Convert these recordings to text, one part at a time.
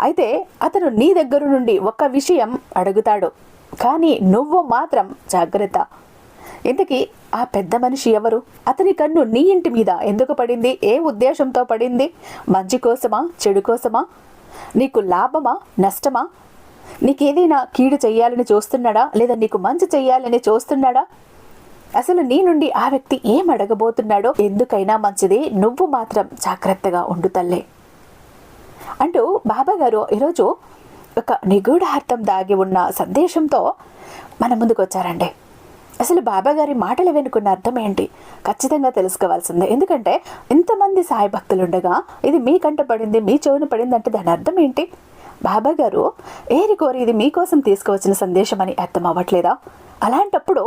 అయితే అతను నీ దగ్గర నుండి ఒక విషయం అడుగుతాడు. కానీ నువ్వు మాత్రం జాగ్రత్త. ఇంతకీ ఆ పెద్ద మనిషి ఎవరు? అతని కన్ను నీ ఇంటి మీద ఎందుకు పడింది? ఏ ఉద్దేశంతో పడింది? మంచి కోసమా? చెడు కోసమా? నీకు లాభమా? నష్టమా? నీకేదైనా కీడు చేయాలని చూస్తున్నాడా? లేదా నీకు మంచి చేయాలని చూస్తున్నాడా? అసలు నీ నుండి ఆ వ్యక్తి ఏం అడగబోతున్నాడో? ఎందుకైనా మంచిది. నువ్వు మాత్రం జాగ్రత్తగా ఉండు తల్లే. అంటూ బాబా గారు ఈరోజు ఒక నిగూఢార్థం దాగి ఉన్న సందేశంతో మన ముందుకు వచ్చారండి. అసలు బాబాగారి మాటలు వెనుకున్న అర్థం ఏంటి? ఖచ్చితంగా తెలుసుకోవాల్సిందే. ఎందుకంటే ఇంతమంది సాయి భక్తులు ఉండగా ఇది మీ కంట పడింది మీ చెవున పడింది అంటే దాని అర్థం ఏంటి? బాబా గారు ఏరి కోరి ఇది మీకోసం తీసుకువచ్చిన సందేశం అని అర్థం అవ్వట్లేదా? అలాంటప్పుడు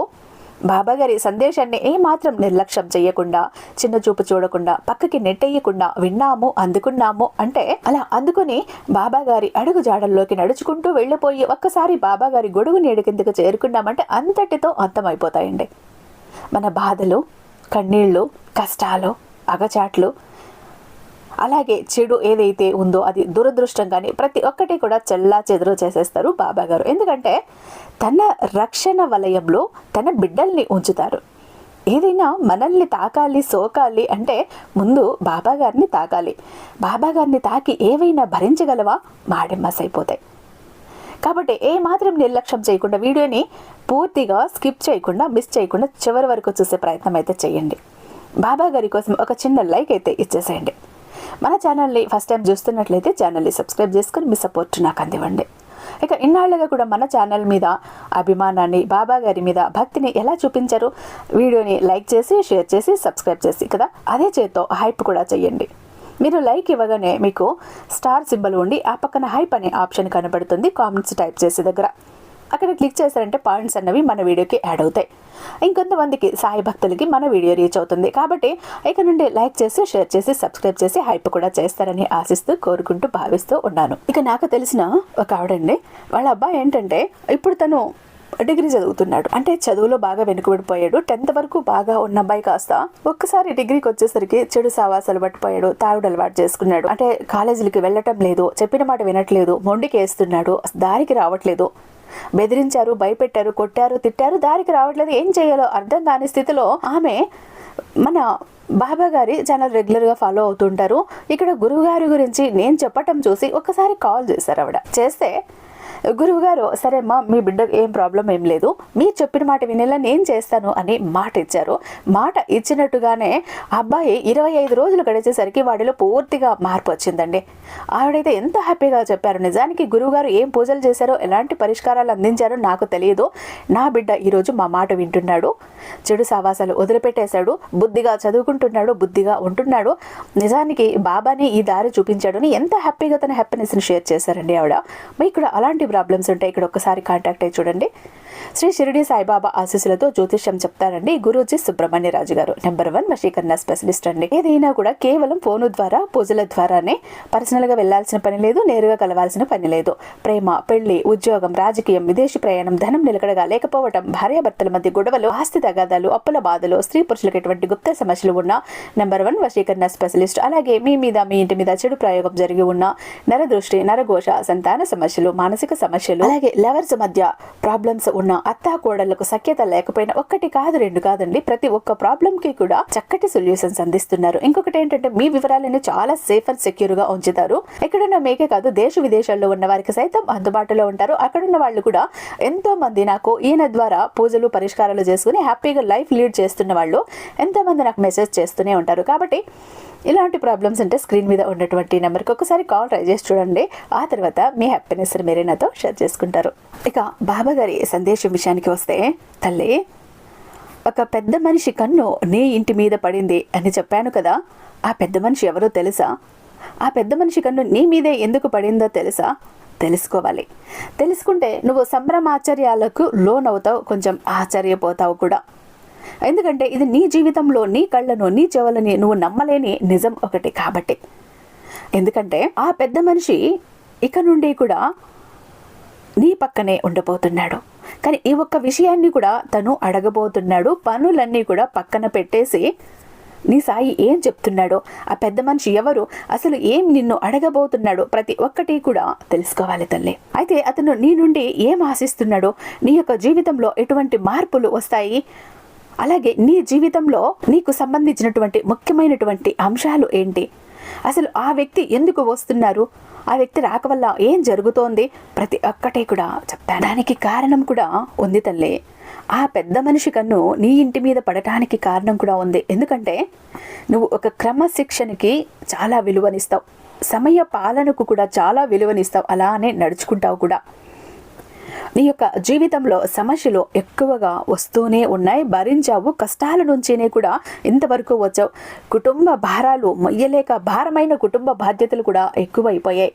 బాబా గారి సందేశాన్ని ఏమాత్రం నిర్లక్ష్యం చేయకుండా చిన్న చూపు చూడకుండా పక్కకి నెట్టేయకుండా విన్నాము అందుకున్నాము అంటే అలా అందుకుని బాబా గారి అడుగు జాడల్లోకి నడుచుకుంటూ వెళ్ళిపోయి ఒక్కసారి బాబా గారి గొడుగు నీడ కిందకు చేరుకున్నామంటే అంతటితో అంతమైపోతాయండి. మన బాధలు కన్నీళ్ళు కష్టాలు అగచాట్లు అలాగే చెడు ఏదైతే ఉందో అది దురదృష్టం కానీ ప్రతి ఒక్కటి కూడా చెల్లా చెదురు చేసేస్తారు బాబా గారు ఎందుకంటే తన రక్షణ వలయంలో తన బిడ్డల్ని ఉంచుతారు. ఏదైనా మనల్ని తాకాలి సోకాలి అంటే ముందు బాబా గారిని తాకాలి. బాబా గారిని తాకి ఏవైనా భరించగలవా? మాడెమ్మస్ అయిపోతాయి కాబట్టి ఏ మాత్రం నిర్లక్ష్యం చేయకుండా వీడియోని పూర్తిగా స్కిప్ చేయకుండా మిస్ చేయకుండా చివరి వరకు చూసే ప్రయత్నం అయితే చేయండి. బాబా గారి కోసం ఒక చిన్న లైక్ అయితే ఇచ్చేసేయండి. మన ఛానల్ని ఫస్ట్ టైం చూస్తున్నట్లయితే ఛానల్ని సబ్స్క్రైబ్ చేసుకుని మీ సపోర్ట్ నాకు అందివ్వండి. ఇక ఇన్నాళ్ళుగా కూడా మన ఛానల్ మీద అభిమానాన్ని బాబా గారి మీద భక్తిని ఎలా చూపించారు? వీడియోని లైక్ చేసి షేర్ చేసి సబ్స్క్రైబ్ చేసి కదా? అదే చేత్తో హైప్ కూడా చేయండి మీరు లైక్ ఇవ్వగానే మీకు స్టార్ సింబల్ ఉండి ఆ పక్కన హైప్ అనే ఆప్షన్ కనబడుతుంది. కామెంట్స్ టైప్ చేసే దగ్గర. అక్కడ క్లిక్ చేశారంటే పాయింట్స్ అన్నవి మన వీడియోకి యాడ్ అవుతాయి. ఇంకొంతమందికి సాయి భక్తులకి మన వీడియో రీచ్ అవుతుంది. కాబట్టి ఇక నుండి లైక్ చేసి షేర్ చేసి సబ్స్క్రైబ్ చేసి హైప్ కూడా చేస్తారని ఆశిస్తూ కోరుకుంటూ భావిస్తూ ఉన్నాను. ఇక నాకు తెలిసిన ఒక ఆవిడండి. వాళ్ళ అబ్బాయి ఏంటంటే ఇప్పుడు తను డిగ్రీ చదువుతున్నాడు. అంటే చదువులో బాగా వెనుకబడిపోయాడు. టెన్త్ వరకు బాగా ఉన్న అబ్బాయి కాస్త ఒక్కసారి డిగ్రీకి వచ్చేసరికి చెడు సావాసాలు పట్టిపోయాడు. తాగుడు అలవాటు చేసుకున్నాడు. అంటే కాలేజీలకి వెళ్ళటం లేదు చెప్పిన మాట వినట్లేదు మొండికి వేస్తున్నాడు దారికి రావట్లేదు. బెదిరించారు భయపెట్టారు కొట్టారు తిట్టారు దారికి రావట్లేదు ఏం చేయాలో అర్థం కాని స్థితిలో ఆమె మన బాబా గారి ఛానల్ రెగ్యులర్గా ఫాలో అవుతుంటారు. ఇక్కడ గురువు గారి గురించి నేను చెప్పటం చూసి ఒకసారి కాల్ చేశారు ఆవిడ. చేస్తే గురువు గారు సరే అమ్మా మీ బిడ్డకు ఏం ప్రాబ్లం ఏం లేదు. మీరు చెప్పిన మాట వినేలా నేను చేస్తాను అని మాట ఇచ్చారు. మాట ఇచ్చినట్టుగానే అబ్బాయి ఇరవై ఐదు రోజులు గడిచేసరికి వాడిలో పూర్తిగా మార్పు వచ్చిందండి. ఆవిడైతే ఎంత హ్యాపీగా చెప్పారు. నిజానికి గురువుగారు ఏం పూజలు చేశారో ఎలాంటి పరిష్కారాలు అందించారో నాకు తెలియదు. నా బిడ్డ ఈరోజు మా మాట వింటున్నాడు. చెడు సావాసాలు వదిలిపెట్టేశాడు. బుద్ధిగా చదువుకుంటున్నాడు బుద్ధిగా ఉంటున్నాడు. నిజానికి బాబాని ఈ దారి చూపించాడు అని ఎంత హ్యాపీగా తన హ్యాపీనెస్ని షేర్ చేశారండి ఆవిడ. మీకు ఇక్కడ అలాంటి ప్రాబ్లమ్స్ ఉంటాయి ఇక్కడ ఒక్కసారి కాంటాక్ట్ అయ్యి చూడండి. శ్రీ షిరిడి సాయిబాబా ఆశీస్సులతో జ్యోతిష్యం చెప్తారండి. గురూజీ సుబ్రహ్మణ్య రాజు గారు. నెంబర్ వన్ వశీకరణ స్పెషలిస్ట్ అండి. ఏదైనా కూడా కేవలం ఫోను ద్వారా పూజల ద్వారానే పర్సనల్గా వెళ్ళాల్సిన పని లేదు నేరుగా కలవాల్సిన పని లేదు. ప్రేమ పెళ్ళి ఉద్యోగం రాజకీయం విదేశీ ప్రయాణం ధనం నిలకడగా లేకపోవడం భార్యాభర్తల మధ్య గొడవలు ఆస్తి తగాదాలు అప్పుల బాధలు స్త్రీ పురుషులకు ఎటువంటి గుప్త సమస్యలు ఉన్న నెంబర్ వన్ వశీకరణ స్పెషలిస్ట్ అలాగే మీ మీద మీ ఇంటి మీద చెడు ప్రయోగం జరిగి ఉన్న నరదృష్టి నరఘోష సంతాన సమస్యలు మానసిక సమస్యలు. అలాగే లవర్స్ మధ్య ప్రాబ్లమ్స్ ఉన్న అత్తా కోడళ్ళకు సఖ్యత లేకపోయినా ఒక్కటి కాదు రెండు కాదండి. ప్రతి ఒక్క ప్రాబ్లం కి కూడా చక్కటి సొల్యూషన్స్ అందిస్తున్నారు. ఇంకొకటి ఏంటంటే మీ వివరాలను చాలా సేఫ్ అండ్ సెక్యూర్గా ఉంచుతారు. ఎక్కడున్న మీకే కాదు దేశ విదేశాల్లో ఉన్న వారికి సైతం అందుబాటులో ఉంటారు. అక్కడున్న వాళ్ళు కూడా ఎంతో మంది నాకు ఈయన ద్వారా పూజలు పరిష్కారాలు చేసుకుని హ్యాపీగా లైఫ్ లీడ్ చేస్తున్న వాళ్ళు ఎంతో మంది నాకు మెసేజ్ చేస్తూనే ఉంటారు. కాబట్టి ఇలాంటి ప్రాబ్లమ్స్ ఉంటే స్క్రీన్ మీద ఉన్నటువంటి నెంబర్కి ఒకసారి కాల్ ట్రై చేసి చూడండి. ఆ తర్వాత మీ హ్యాపీనెస్ మీరే నాతో షేర్ చేసుకుంటారు. ఇక బాబా గారి సందేశం విషయానికి వస్తే తల్లి ఒక పెద్ద మనిషి కన్ను నీ ఇంటి మీద పడింది అని చెప్పాను కదా. ఆ పెద్ద మనిషి ఎవరో తెలుసా? ఆ పెద్ద మనిషి కన్ను నీ మీదే ఎందుకు పడిందో తెలుసా? తెలుసుకోవాలి. తెలుసుకుంటే నువ్వు సంభ్రమాచర్యాలకు లోనవుతావు కొంచెం ఆశ్చర్యపోతావు కూడా. ఎందుకంటే ఇది నీ జీవితంలో నీ కళ్ళను నీ చెవులని నువ్వు నమ్మలేని నిజం ఒకటి కాబట్టి. ఎందుకంటే ఆ పెద్ద మనిషి ఇక నుండి కూడా నీ పక్కనే ఉండబోతున్నాడు. కానీ ఈ ఒక్క విషయాన్ని కూడా తను అడగబోతున్నాడు. పనులన్నీ కూడా పక్కన పెట్టేసి నీ సాయి ఏం చెప్తున్నాడో ఆ పెద్ద మనిషి ఎవరు అసలు ఏం నిన్ను అడగబోతున్నాడో ప్రతి ఒక్కటి కూడా తెలుసుకోవాలి తల్లి. అయితే అతను నీ నుండి ఏం ఆశిస్తున్నాడో నీ యొక్క జీవితంలో ఎటువంటి మార్పులు వస్తాయి అలాగే నీ జీవితంలో నీకు సంబంధించినటువంటి ముఖ్యమైనటువంటి అంశాలు ఏంటి? అసలు ఆ వ్యక్తి ఎందుకు వస్తున్నారు? ఆ వ్యక్తి రాక వల్ల ఏం జరుగుతోంది? ప్రతి ఒక్కటే కూడా చెప్తాను దానికి కారణం కూడా ఉంది తల్లి. ఆ పెద్ద మనిషి కన్ను నీ ఇంటి మీద పడటానికి కారణం కూడా ఉంది. ఎందుకంటే నువ్వు ఒక క్రమశిక్షణకి చాలా విలువనిస్తావు. సమయ పాలనకు కూడా చాలా విలువనిస్తావు. అలానే నడుచుకుంటావు కూడా. నీ యొక్క జీవితంలో సమస్యలు ఎక్కువగా వస్తూనే ఉన్నాయి. భరించావు. కష్టాల నుంచినే కూడా ఇంతవరకు వచ్చావు. కుటుంబ భారాలు మొయ్యలేక భారమైన కుటుంబ బాధ్యతలు కూడా ఎక్కువైపోయాయి.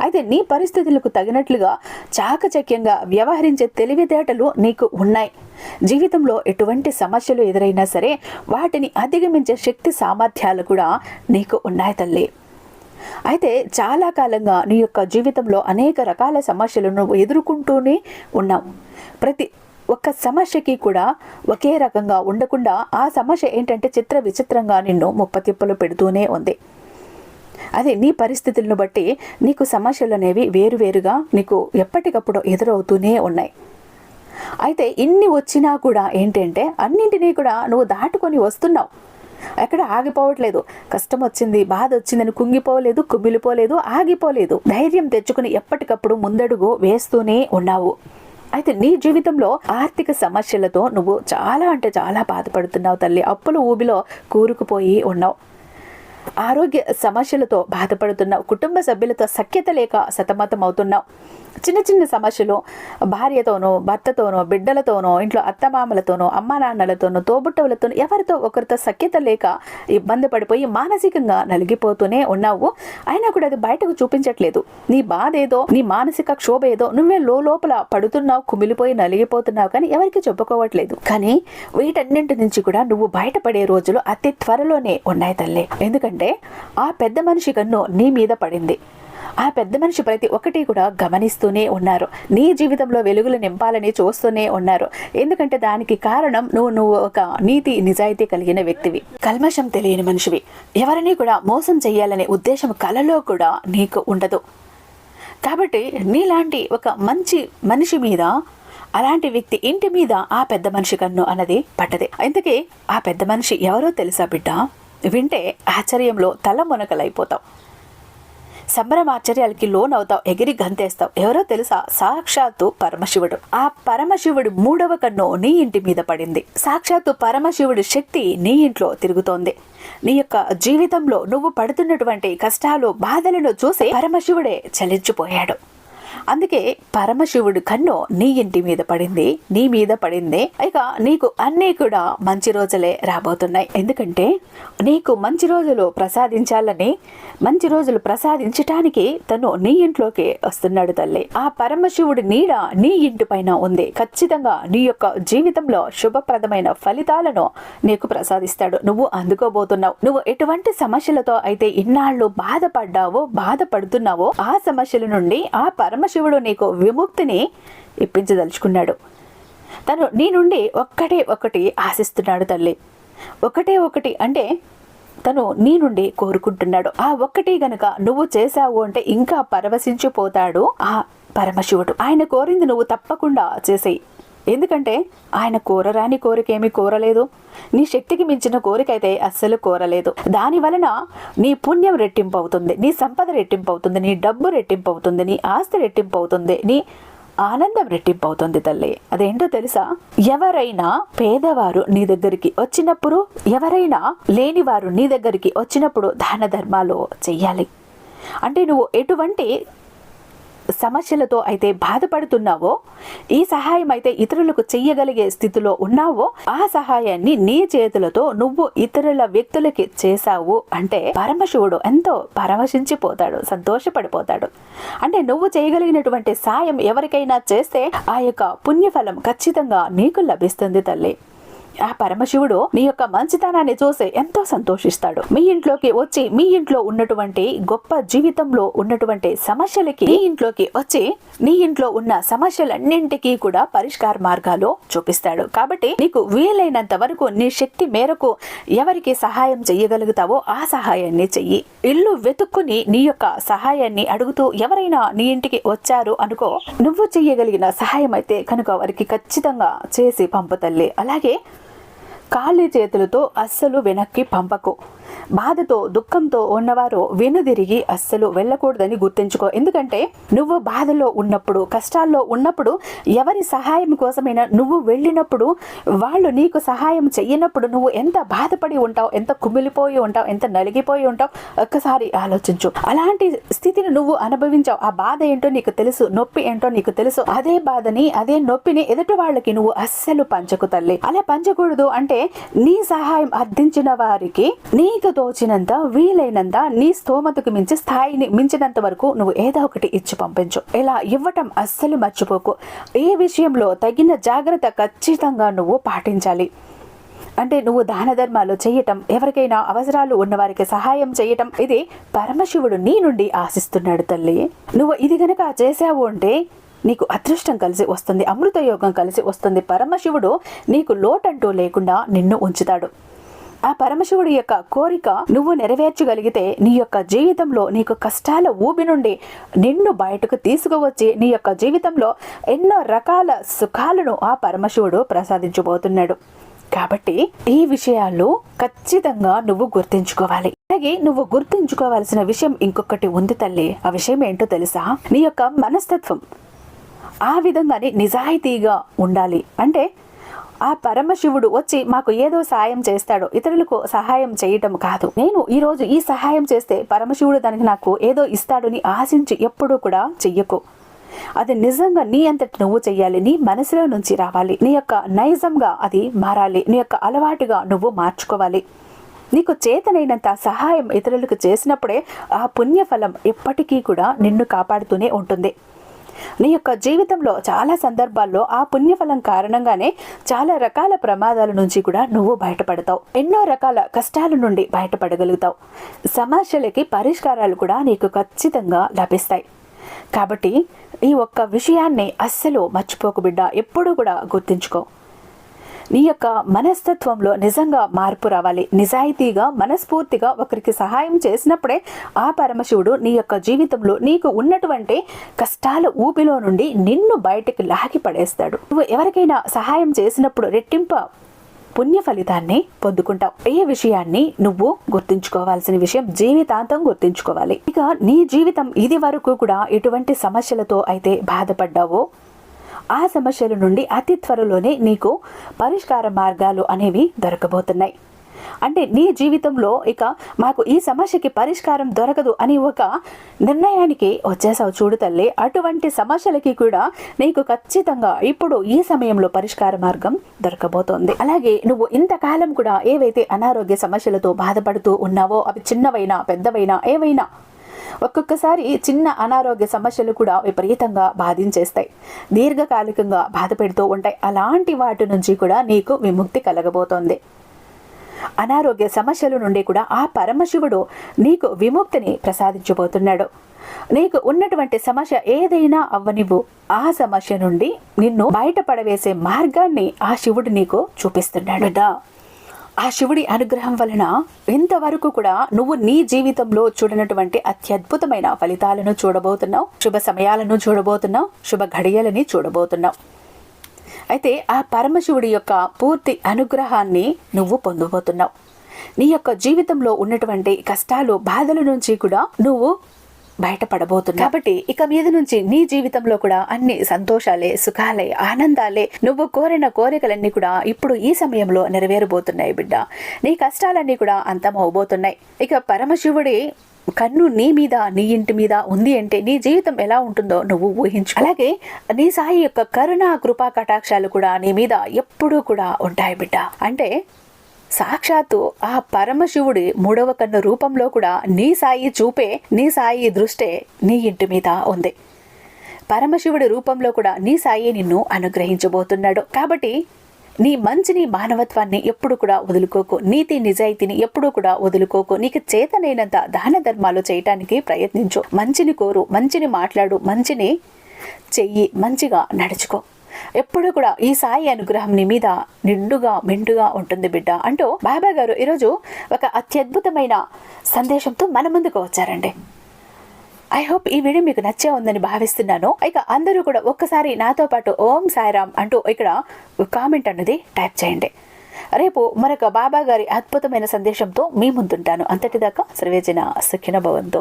అయితే నీ పరిస్థితులకు తగినట్లుగా చాకచక్యంగా వ్యవహరించే తెలివితేటలు నీకు ఉన్నాయి. జీవితంలో ఎటువంటి సమస్యలు ఎదురైనా సరే వాటిని అధిగమించే శక్తి సామర్థ్యాలు కూడా నీకు ఉన్నాయి తల్లి. అయితే చాలా కాలంగా నీ యొక్క జీవితంలో అనేక రకాల సమస్యలను నువ్వు ఎదుర్కొంటూనే ఉన్నావు. ప్రతి ఒక్క సమస్యకి కూడా ఒకే రకంగా ఉండకుండా ఆ సమస్య ఏంటంటే చిత్ర విచిత్రంగా నిన్ను ముప్పతిప్పలు పెడుతూనే ఉంది. అదే నీ పరిస్థితులను బట్టి నీకు సమస్యలు అనేవి వేరువేరుగా నీకు ఎప్పటికప్పుడు ఎదురవుతూనే ఉన్నాయి. అయితే ఇన్ని వచ్చినా కూడా ఏంటంటే అన్నింటినీ కూడా నువ్వు దాటుకొని వస్తున్నావు. ఎక్కడ ఆగిపోవట్లేదు. కష్టం వచ్చింది బాధ వచ్చిందని కుంగిపోలేదు కుమిలిపోలేదు ఆగిపోలేదు. ధైర్యం తెచ్చుకుని ఎప్పటికప్పుడు ముందడుగు వేస్తూనే ఉన్నావు. అయితే నీ జీవితంలో ఆర్థిక సమస్యలతో నువ్వు చాలా అంటే చాలా బాధపడుతున్నావు తల్లి. అప్పుల ఊబిలో కూరుకుపోయి ఉన్నావు. ఆరోగ్య సమస్యలతో బాధపడుతున్నావు. కుటుంబ సభ్యులతో సఖ్యత లేక సతమతం అవుతున్నావు చిన్న చిన్న సమస్యలు భార్యతోనో భర్తతోనో బిడ్డలతోనో ఇంట్లో అత్తమామలతోనో అమ్మా నాన్నలతోనో తోబుట్టవులతోనో ఎవరితో ఒకరితో సఖ్యత లేక ఇబ్బంది పడిపోయి మానసికంగా నలిగిపోతూనే ఉన్నావు. అయినా కూడా అది బయటకు చూపించట్లేదు. నీ బాధ ఏదో నీ మానసిక క్షోభ ఏదో నువ్వే లోపల పడుతున్నావు కుమిలిపోయి నలిగిపోతున్నావు కానీ ఎవరికి చెప్పుకోవట్లేదు. కానీ వీటన్నింటి నుంచి కూడా నువ్వు బయటపడే రోజులు అతి త్వరలోనే ఉన్నాయి తల్లి. ఎందుకంటే ఆ పెద్ద మనిషి కన్ను నీ మీద పడింది. ఆ పెద్ద మనిషి ప్రతి ఒక్కటి కూడా గమనిస్తూనే ఉన్నారు. నీ జీవితంలో వెలుగులు నింపాలని చూస్తూనే ఉన్నారు. ఎందుకంటే దానికి కారణం నువ్వు నువ్వు ఒక నీతి నిజాయితీ కలిగిన వ్యక్తివి. కల్మషం తెలియని మనిషివి. ఎవరిని కూడా మోసం చేయాలనే ఉద్దేశం కలలో కూడా నీకు ఉండదు. కాబట్టి నీలాంటి ఒక మంచి మనిషి మీద అలాంటి వ్యక్తి ఇంటి మీద ఆ పెద్ద మనిషి కన్ను అన్నది పట్టదే. ఇంతకీ ఆ పెద్ద మనిషి ఎవరో తెలుసా బిడ్డ? వింటే ఆశ్చర్యంలో తల మునకలైపోతావు. సంబరమాచర్యాలకి లోన్ అవుతావు ఎగిరి గంతేస్తావు. ఎవరో తెలుసా? సాక్షాత్తు పరమశివుడు. ఆ పరమశివుడు మూడవ కన్ను నీ ఇంటి మీద పడింది. సాక్షాత్తు పరమశివుడి శక్తి నీ ఇంట్లో తిరుగుతోంది. నీ యొక్క జీవితంలో నువ్వు పడుతున్నటువంటి కష్టాలు బాధలను చూసి పరమశివుడే చలించిపోయాడు. అందుకే పరమశివుడు కన్ను నీ ఇంటి మీద పడింది నీ మీద పడింది. ఇక నీకు అన్నీ కూడా మంచి రోజులే రాబోతున్నాయి. ఎందుకంటే నీకు మంచి రోజులు ప్రసాదించాలని మంచి రోజులు ప్రసాదించటానికి తను నీ ఇంట్లోకి వస్తున్నాడు తల్లి. ఆ పరమశివుడి నీడ నీ ఇంటి పైన ఉంది. ఖచ్చితంగా నీ యొక్క జీవితంలో శుభప్రదమైన ఫలితాలను నీకు ప్రసాదిస్తాడు. నువ్వు అందుకోబోతున్నావు. నువ్వు ఎటువంటి సమస్యలతో అయితే ఇన్నాళ్ళు బాధపడ్డావో బాధపడుతున్నావో ఆ సమస్యల నుండి ఆ పరమ పరమశివుడు నీకు విముక్తిని ఇప్పించదలుచుకున్నాడు. తను నీ నుండి ఒక్కటే ఒకటి ఆశిస్తున్నాడు తల్లి. ఒకటే ఒకటి అంటే తను నీ నుండి కోరుకుంటున్నాడు. ఆ ఒక్కటి గనక నువ్వు చేశావు అంటే ఇంకా పరవశించిపోతాడు ఆ పరమశివుడు. ఆయన కోరింది నువ్వు తప్పకుండా చేసేయి. ఎందుకంటే ఆయన కోరరాని కోరికేమీ కోరలేదు. నీ శక్తికి మించిన కోరికైతే అస్సలు కోరలేదు. దాని వలన నీ పుణ్యం రెట్టింపు అవుతుంది నీ సంపద రెట్టింపు అవుతుంది నీ డబ్బు రెట్టింపు అవుతుంది నీ ఆస్తి రెట్టింపు అవుతుంది నీ ఆనందం రెట్టింపు అవుతుంది తల్లి. అదేంటో తెలుసా? ఎవరైనా పేదవారు నీ దగ్గరికి వచ్చినప్పుడు ఎవరైనా లేనివారు నీ దగ్గరికి వచ్చినప్పుడు దాన ధర్మాలు చెయ్యాలి. అంటే నువ్వు ఎటువంటి సమస్యలతో అయితే బాధపడుతున్నావో ఈ సహాయం అయితే ఇతరులకు చెయ్యగలిగే స్థితిలో ఉన్నావో ఆ సహాయాన్ని నీ చేతులతో నువ్వు ఇతరుల వ్యక్తులకి చేశావు అంటే పరమశివుడు ఎంతో పరవశించిపోతాడు సంతోషపడిపోతాడు. అంటే నువ్వు చేయగలిగినటువంటి సాయం ఎవరికైనా చేస్తే ఆ యొక్క పుణ్యఫలం ఖచ్చితంగా నీకు లభిస్తుంది తల్లి. ఆ పరమశివుడు నీ యొక్క మంచితనాన్ని చూసి ఎంతో సంతోషిస్తాడు. మీ ఇంట్లోకి వచ్చి మీ ఇంట్లో ఉన్నటువంటి గొప్ప జీవితంలో ఉన్నటువంటి సమస్యలకి మీ ఇంట్లోకి వచ్చి నీ ఇంట్లో ఉన్న సమస్యలన్నింటికీ కూడా పరిష్కార మార్గాలు చూపిస్తాడు. కాబట్టి నీకు వీలైనంత వరకు నీ శక్తి మేరకు ఎవరికి సహాయం చెయ్యగలుగుతావో ఆ సహాయాన్ని చెయ్యి. ఇల్లు వెతుక్కుని నీ యొక్క సహాయాన్ని అడుగుతూ ఎవరైనా నీ ఇంటికి వచ్చారు అనుకో నువ్వు చెయ్యగలిగిన సహాయం అయితే కనుక వారికి ఖచ్చితంగా చేసి పంపుతల్లి అలాగే ఖాళీ చేతులతో అస్సలు వెనక్కి పంపకు. బాధతో దుఃఖంతో ఉన్నవారు వెనుదిరిగి అస్సలు వెళ్ళకూడదని గుర్తుంచుకో. ఎందుకంటే నువ్వు బాధలో ఉన్నప్పుడు కష్టాల్లో ఉన్నప్పుడు ఎవరి సహాయం కోసమైనా నువ్వు వెళ్ళినప్పుడు వాళ్ళు నీకు సహాయం చెయ్యనప్పుడు నువ్వు ఎంత బాధపడి ఉంటావు ఎంత కుమిలిపోయి ఉంటావు ఎంత నలిగిపోయి ఉంటావు ఒక్కసారి ఆలోచించు. అలాంటి స్థితిని నువ్వు అనుభవించావు. ఆ బాధ ఏంటో నీకు తెలుసు నొప్పి ఏంటో నీకు తెలుసు. అదే బాధని అదే నొప్పిని ఎదుటి వాళ్ళకి నువ్వు అస్సలు పంచకు తల్లి. అలా పంచకూడదు అంటే నీ సహాయం అర్థించిన వారికి నీ నీకు తోచినంత వీలైనంత నీ స్తోమతకు మించి స్థాయిని మించినంత వరకు నువ్వు ఏదో ఒకటి ఇచ్చి పంపించు. ఇలా ఇవ్వటం అస్సలు మర్చిపోకు. ఏ విషయంలో తగిన జాగ్రత్త ఖచ్చితంగా నువ్వు పాటించాలి. అంటే నువ్వు దాన ధర్మాలు చేయటం ఎవరికైనా అవసరాలు ఉన్నవారికి సహాయం చేయటం ఇది పరమశివుడు నీ నుండి ఆశిస్తున్నాడు తల్లి. నువ్వు ఇది గనక చేసావు అంటే నీకు అదృష్టం కలిసి వస్తుంది అమృత యోగం కలిసి వస్తుంది. పరమశివుడు నీకు లోటంటూ లేకుండా నిన్ను ఉంచుతాడు. ఆ పరమశివుడి యొక్క కోరిక నువ్వు నెరవేర్చగలిగితే నీ యొక్క జీవితంలో నీకు కష్టాల ఊబి నుండి నిన్ను బయటకు తీసుకువచ్చి నీ యొక్క జీవితంలో ఎన్నో రకాల సుఖాలను ఆ పరమశివుడు ప్రసాదించబోతున్నాడు. కాబట్టి ఈ విషయాలు ఖచ్చితంగా నువ్వు గుర్తించుకోవాలి. అలాగే నువ్వు గుర్తించుకోవాల్సిన విషయం ఇంకొకటి ఉంది తల్లి. ఆ విషయం ఏంటో తెలుసా? నీ యొక్క మనస్తత్వం. ఆ విధంగానే నిజాయితీగా ఉండాలి. అంటే ఆ పరమశివుడు వచ్చి మాకు ఏదో సాయం చేస్తాడు ఇతరులకు సహాయం చేయటం కాదు. నేను ఈ రోజు ఈ సహాయం చేస్తే పరమశివుడు దానికి నాకు ఏదో ఇస్తాడని ఆశించి ఎప్పుడూ కూడా చెయ్యకు. అది నిజంగా నీ అంతటి నువ్వు చెయ్యాలి నీ మనసులో నుంచి రావాలి. నీ యొక్క నైజంగా అది మారాలి నీ యొక్క అలవాటుగా నువ్వు మార్చుకోవాలి. నీకు చేతనైనంత సహాయం ఇతరులకు చేసినప్పుడే ఆ పుణ్యఫలం ఎప్పటికీ కూడా నిన్ను కాపాడుతూనే ఉంటుంది. నీ యొక్క జీవితంలో చాలా సందర్భాల్లో ఆ పుణ్యఫలం కారణంగానే చాలా రకాల ప్రమాదాల నుంచి కూడా నువ్వు బయటపడతావు. ఎన్నో రకాల కష్టాల నుండి బయటపడగలుగుతావు. సమస్యలకి పరిష్కారాలు కూడా నీకు ఖచ్చితంగా లభిస్తాయి. కాబట్టి ఈ ఒక్క విషయాన్ని అస్సలు మర్చిపోకు బిడ్డ. ఎప్పుడూ కూడా గుర్తుంచుకో. నీ యొక్క మనస్తత్వంలో నిజంగా మార్పు రావాలి. నిజాయితీగా మనస్ఫూర్తిగా ఒకరికి సహాయం చేసినప్పుడే ఆ పరమశివుడు నీ యొక్క జీవితంలో నీకు ఉన్నటువంటి కష్టాల ఊపిలో నుండి నిన్ను బయటకు లాగి పడేస్తాడు. నువ్వు ఎవరికైనా సహాయం చేసినప్పుడు రెట్టింప పుణ్య ఫలితాన్ని పొందుకుంటావు. ఏ విషయాన్ని నువ్వు గుర్తుంచుకోవాల్సిన విషయం జీవితాంతం గుర్తుంచుకోవాలి. ఇక నీ జీవితం ఇది వరకు కూడా ఎటువంటి సమస్యలతో అయితే బాధపడ్డావో ఆ సమస్యల నుండి అతి త్వరలోనే నీకు పరిష్కార మార్గాలు అనేవి దొరకబోతున్నాయి. అంటే నీ జీవితంలో ఇక మాకు ఈ సమస్యకి పరిష్కారం దొరకదు అని ఒక నిర్ణయానికి వచ్చేసావు చూడు తల్లి. అటువంటి సమస్యలకి కూడా నీకు ఖచ్చితంగా ఇప్పుడు ఈ సమయంలో పరిష్కార మార్గం దొరకబోతోంది. అలాగే నువ్వు ఇంతకాలం కూడా ఏవైతే అనారోగ్య సమస్యలతో బాధపడుతూ ఉన్నావో అవి చిన్నవైనా పెద్దవైనా ఏవైనా ఒక్కొక్కసారి చిన్న అనారోగ్య సమస్యలు కూడా విపరీతంగా బాధించేస్తాయి. దీర్ఘకాలికంగా బాధ పెడుతూ ఉంటాయి. అలాంటి వాటి నుంచి కూడా నీకు విముక్తి కలగబోతోంది. అనారోగ్య సమస్యల నుండి కూడా ఆ పరమశివుడు నీకు విముక్తిని ప్రసాదించబోతున్నాడు. నీకు ఉన్నటువంటి సమస్య ఏదైనా అవ్వనివ్వు. ఆ సమస్య నుండి నిన్ను బయటపడవేసే మార్గాన్ని ఆ శివుడు నీకు చూపిస్తున్నాడు. ఆ శివుడి అనుగ్రహం వలన ఇంతవరకు కూడా నువ్వు నీ జీవితంలో చూడనటువంటి అత్యద్భుతమైన ఫలితాలను చూడబోతున్నావు శుభ సమయాలను చూడబోతున్నావు శుభ ఘడియలని చూడబోతున్నావు. అయితే ఆ పరమశివుడి యొక్క పూర్తి అనుగ్రహాన్ని నువ్వు పొందబోతున్నావు. నీ యొక్క జీవితంలో ఉన్నటువంటి కష్టాలు బాధల నుంచి కూడా నువ్వు బయటపడబోతున్నావు కాబట్టి ఇక మీద నుంచి నీ జీవితంలో కూడా అన్ని సంతోషాలే సుఖాలే ఆనందాలే నువ్వు కోరిన కోరికలన్నీ కూడా ఇప్పుడు ఈ సమయంలో నెరవేరబోతున్నాయి బిడ్డ. నీ కష్టాలన్నీ కూడా అంతమవబోతున్నాయి ఇక పరమశివుడి కన్ను నీ మీద నీ ఇంటి మీద ఉంది అంటే నీ జీవితం ఎలా ఉంటుందో నువ్వు ఊహించు అలాగే నీ సాయి యొక్క కరుణ కృపా కటాక్షాలు కూడా నీ మీద ఎప్పుడూ కూడా ఉంటాయి బిడ్డ. అంటే సాక్షాత్తు ఆ పరమశివుడి మూడవ కన్ను రూపంలో కూడా నీ సాయి చూపే నీ సాయి దృష్టే నీ ఇంటి మీద ఉంది. పరమశివుడి రూపంలో కూడా నీ సాయి నిన్ను అనుగ్రహించబోతున్నాడు. కాబట్టి నీ మంచిని మానవత్వాన్ని ఎప్పుడు కూడా వదులుకోకు. నీతి నిజాయితీని ఎప్పుడూ కూడా వదులుకోకు. నీకు చేతనైనంత దాన ధర్మాలు చేయటానికి ప్రయత్నించు. మంచిని కోరు మంచిని మాట్లాడు మంచిని చెయ్యి మంచిగా నడుచుకో. ఎప్పుడు కూడా ఈ సాయి అనుగ్రహం నీ మీద నిండుగా మెండుగా ఉంటుంది బిడ్డ. అంటూ బాబా గారు ఈరోజు ఒక అత్యద్భుతమైన సందేశంతో మన ముందుకు వచ్చారండి. ఐ హోప్ ఈ వీడియో మీకు నచ్చే ఉందని భావిస్తున్నాను. ఇక అందరూ కూడా ఒక్కసారి నాతో పాటు ఓం సాయిరామ్ అంటూ ఇక్కడ కామెంట్ అన్నది టైప్ చేయండి. రేపు మరొక బాబా గారి అద్భుతమైన సందేశంతో మీ ముందుంటాను. అంతటిదాకా సర్వేజన సుఖిన భవంతో